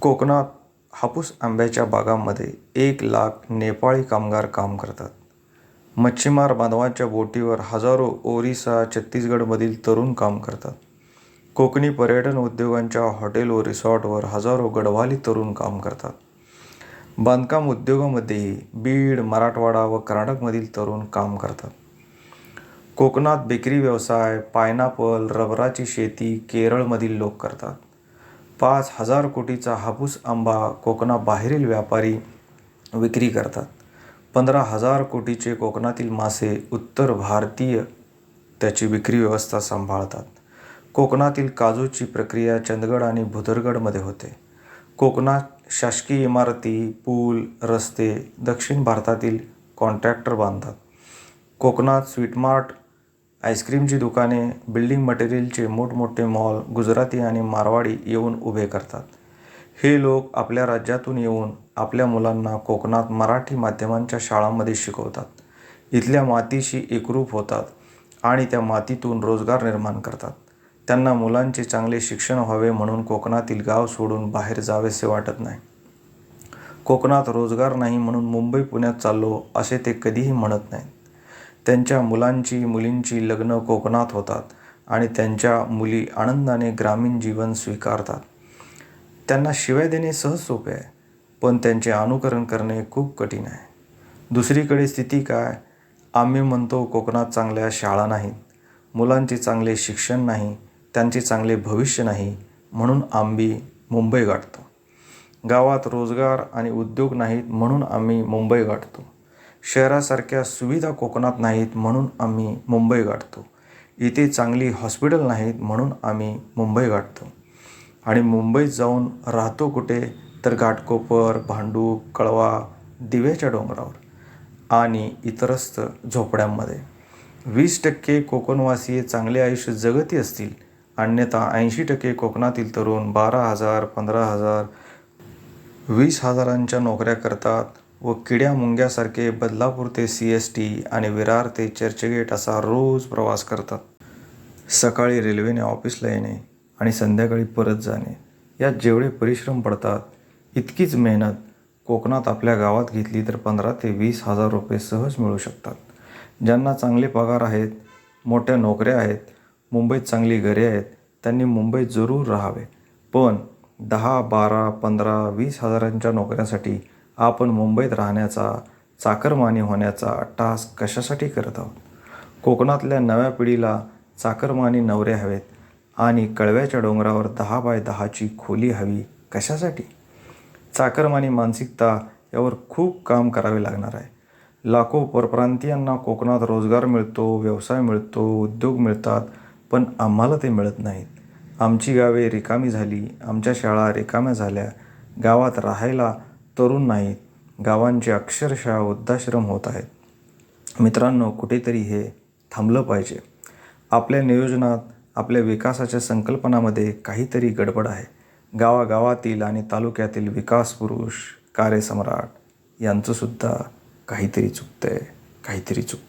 कोकणात हापूस आंब्याच्या बागांमध्ये एक लाख नेपाळी कामगार काम करतात. मच्छीमार बांधवांच्या बोटीवर हजारो ओरिसा, छत्तीसगडमधील तरुण काम करतात. कोकणी पर्यटन उद्योगांच्या हॉटेल व रिसॉर्टवर हजारो गढवाली तरुण काम करतात. बांधकाम उद्योगामध्येही बीड, मराठवाडा व कर्नाटकमधील तरुण काम करतात. कोकणात बेकरी व्यवसाय, पायनॅपल, रबराची शेती केरळमधील लोक करतात. पाच हजार कोटीचा हापूस आंबा कोकणाबाहेरील व्यापारी विक्री करतात. पंधरा हजार कोटीचे कोकणातील मासे उत्तर भारतीय त्याची विक्री व्यवस्था सांभाळतात. कोकणातील काजूची प्रक्रिया चंदगड आणि भुदरगडमध्ये होते. कोकणात शासकीय इमारती, पूल, रस्ते दक्षिण भारतातील कॉन्ट्रॅक्टर बांधतात. कोकणात स्वीटमार्ट, आईस्क्रीमची दुकाने, बिल्डिंग मटेरियलचे मोठमोठे मॉल गुजराती आणि मारवाडी येऊन उभे करतात. हे लोक आपल्या राज्यातून येऊन आपल्या मुलांना कोकणात मराठी माध्यमांच्या शाळांमध्ये शिकवतात. इथल्या मातीशी एकरूप होतात आणि त्या मातीतून रोजगार निर्माण करतात. त्यांना मुलांचे चांगले शिक्षण व्हावे म्हणून कोकणातील गाव सोडून बाहेर जावेसे वाटत नाही. कोकणात रोजगार नाही म्हणून मुंबई पुण्यात चाललो असे ते कधीही म्हणत नाहीत. त्यांच्या मुलांची मुलींची लग्न कोकणात होतात आणि त्यांच्या मुली आनंदाने ग्रामीण जीवन स्वीकारतात. त्यांना शिवाय देणे सहज सोपे आहे, पण त्यांचे अनुकरण करणे खूप कठीण आहे. दुसरीकडे स्थिती काय? आम्ही म्हणतो कोकणात चांगल्या शाळा नाहीत, मुलांचे चांगले शिक्षण नाही, त्यांचे चांगले भविष्य नाही म्हणून आम्ही मुंबई गाठतो. गावात रोजगार आणि उद्योग नाहीत म्हणून आम्ही मुंबई गाठतो. शहरासारख्या सुविधा कोकणात नाहीत म्हणून आम्ही मुंबई गाठतो. इथे चांगली हॉस्पिटल नाहीत म्हणून आम्ही मुंबई गाठतो. आणि मुंबईत जाऊन राहतो कुठे तर घाटकोपर, भांडूप, कळवा, दिव्याच्या डोंगरावर आणि इतरस्त झोपड्यांमध्ये. वीस टक्के कोकणवासीय चांगले आयुष्य जगती असतील, अन्यथा ऐंशी टक्के कोकणातील तरुण बारा हजार, पंधरा हजार, वीस हजारांच्या नोकऱ्या करतात व किड्या मुंग्यासारखे बदलापूर ते सी एस टी आणि विरार ते चर्चगेट असा रोज प्रवास करतात. सकाळी रेल्वेने ऑफिसला येणे आणि संध्याकाळी परत जाणे यात जेवढे परिश्रम पडतात, इतकीच मेहनत कोकणात आपल्या गावात घेतली तर पंधरा ते वीस हजार रुपये सहज मिळू शकतात. ज्यांना चांगले पगार आहेत, मोठ्या नोकऱ्या आहेत, मुंबईत चांगली घरे आहेत त्यांनी मुंबईत जरूर राहावे. पण दहा, बारा, पंधरा, वीस हजारांच्या नोकऱ्यांसाठी आपण मुंबईत राहण्याचा, चाकरमानी होण्याचा अट्टाहास कशासाठी करत आहोत? कोकणातल्या नव्या पिढीला चाकरमानी नवरे हवेत आणि कळव्याच्या डोंगरावर दहा बाय दहाची खोली हवी कशासाठी? चाकरमानी मानसिकता यावर खूप काम करावे लागणार आहे. लाखो परप्रांतीयांना कोकणात रोजगार मिळतो, व्यवसाय मिळतो, उद्योग मिळतात पण आम्हाला ते मिळत नाहीत. आमची गावे रिकामी झाली, आमच्या शाळा रिकाम्या झाल्या, गावात राहायला तरुण नाहीत, गावांचे अक्षरशः वृद्धाश्रम होत आहेत. मित्रांनो कुठेतरी हे थांबलं पाहिजे. आपल्या नियोजनात, आपल्या विकासाच्या संकल्पनामध्ये काहीतरी गडबड आहे. गावागावातील आणि तालुक्यातील विकास पुरुष कार्यसम्राट यांचंसुद्धा काहीतरी चुकतंय, काहीतरी चुकतंय.